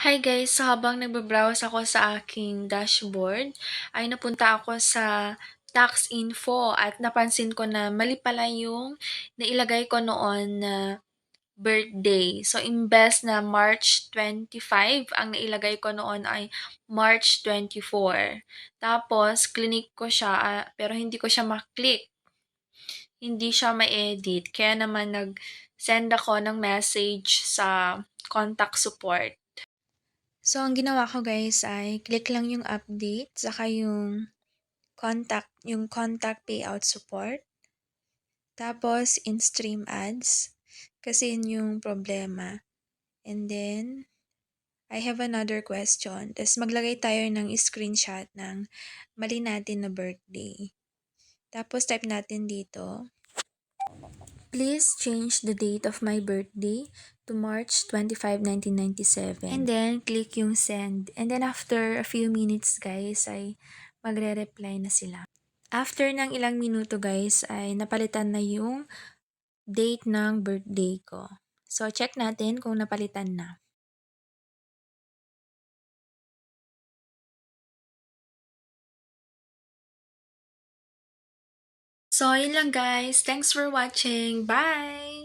Hi guys, so habang nagbabrowse ako sa aking dashboard, ay napunta ako sa tax info at napansin ko na mali pala yung nailagay ko noon na birthday. So, imbes na March 25, ang nailagay ko noon ay March 24. Tapos, clinic ko siya, ah, pero hindi ko siya maklik. Hindi siya ma-edit. Kaya naman nag-send ako ng message sa contact support. So, ang ginawa ko guys ay click lang yung update, saka yung contact, yung contact payout support. Tapos, in-stream ads. Kasi yun yung problema. And then, I have another question. Tapos, maglagay tayo ng screenshot ng mali natin na birthday. Tapos, type natin dito. Please change the date of my birthday to March 25, 1997. And then, click yung send. And then, after a few minutes, guys, ay magre-reply na sila. After ng ilang minuto, guys, ay napalitan na yung date ng birthday ko. So, check natin kung napalitan na. So, yun lang guys. Thanks for watching. Bye!